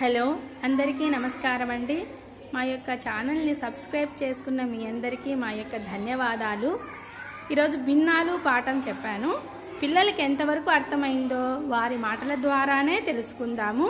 Hello అందరికీ నమస్కారం అండి మా యొక్క ఛానల్ని సబ్స్క్రైబ్ చేసుకున్న మీ అందరికీ మా యొక్క ధన్యవాదాలు. ఈరోజు భిన్నాలు పాఠం చెప్పాను. పిల్లలకి ఎంతవరకు అర్థమైందో వారి మాటల ద్వారానే తెలుసుకుందాము.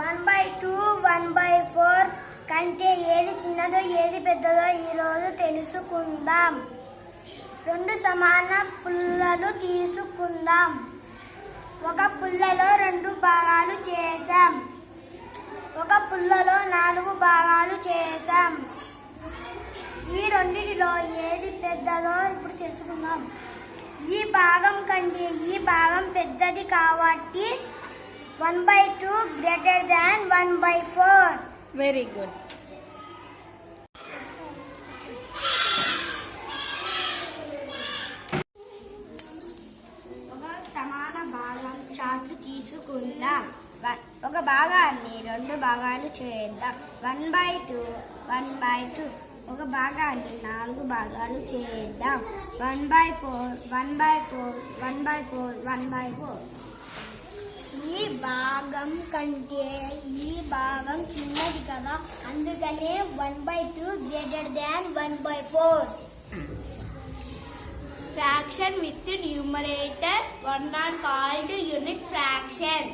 One by two one by four కంటే ఏది చిన్నదో ఏది పెద్దదో ఈరోజు తెలుసుకుందాం. రెండు సమాన పుల్లలు తీసుకుందాం. ఒక పుల్లలో రెండు భాగాలు చేసాం ఒక పుల్లలో నాలుగు భాగాలు చేసాం ఈ రెండిటిలో ఏది పెద్దదో ఇప్పుడు తెలుసుకుందాం. ఈ భాగం కంటే ఈ భాగం పెద్దది కాబట్టి one by two greater than one by four. Very good. ఒక సమాన భాగం చార్ట్ తీసుకుందాం. ఒక భాగాన్ని రెండు భాగాలు చేద్దాం. One by two one by two. ఒక భాగాన్ని నాలుగు భాగాలు చేద్దాం. One by four one by four one by four one by four. ఈ భాగం కంటే ఈ భాగం చిన్నది కదా అందుకనే one by two greater than one by four fraction with numerator one on called unique fraction